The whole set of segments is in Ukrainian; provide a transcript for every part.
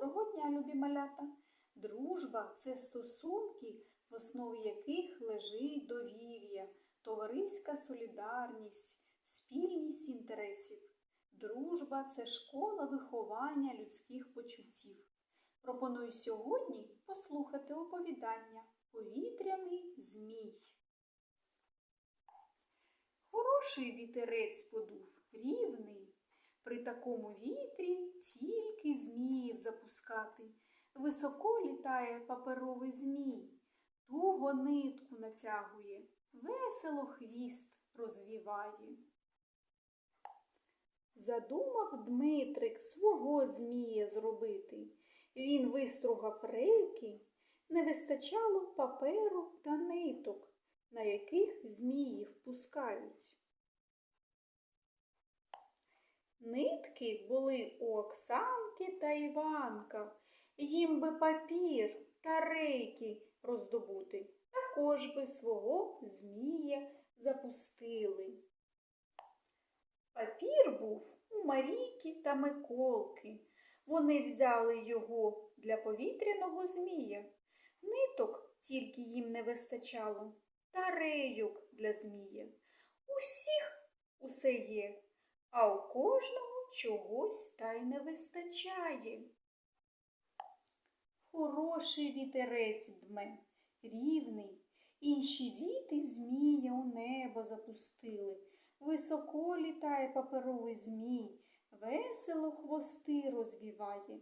Доброго дня, любі малята! Дружба це стосунки, в основі яких лежить довір'я, товариська солідарність, спільність інтересів. Дружба це школа виховання людських почуттів. Пропоную сьогодні послухати оповідання Повітряний змій. Хороший вітерець подув, рівний. При такому вітрі запускати. Високо літає паперовий змій, туго нитку натягує, весело хвіст розвіває. Задумав Дмитрик свого змія зробити. Він вистругав рейки, не вистачало паперу та ниток, на яких зміїв пускають. Нитки були у Оксанки та Іванка. Їм би папір та рейки роздобути. Також би свого змія запустили. Папір був у Марійки та Миколки. Вони взяли його для повітряного змія. Ниток тільки їм не вистачало, та рейок для змія. Усіх усе є а у кожного чогось та й не вистачає. Хороший вітерець дме, рівний, інші діти змія у небо запустили. Високо літає паперовий змій, весело хвости розвіває.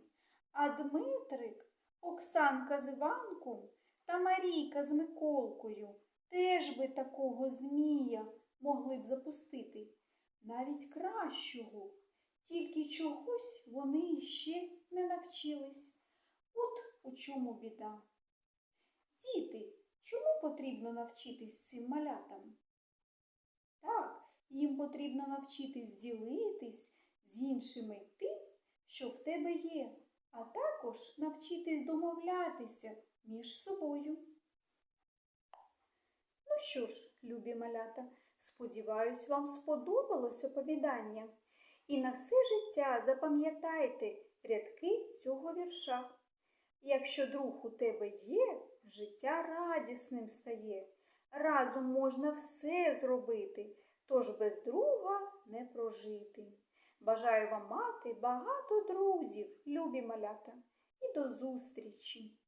А Дмитрик, Оксанка з Іванком та Марійка з Миколкою теж би такого змія могли б запустити навіть кращого, тільки чогось вони ще не навчились. От у чому біда. Діти, чому потрібно навчитись цим малятам? Так, їм потрібно навчитись ділитись з іншими тим, що в тебе є, а також навчитись домовлятися між собою. Що ж, любі малята, Сподіваюсь, вам сподобалось оповідання. І на все життя запам'ятайте рядки цього вірша. Якщо друг у тебе є, життя радісним стає. Разом можна все зробити, тож без друга не прожити. Бажаю вам мати багато друзів, любі малята, і до зустрічі!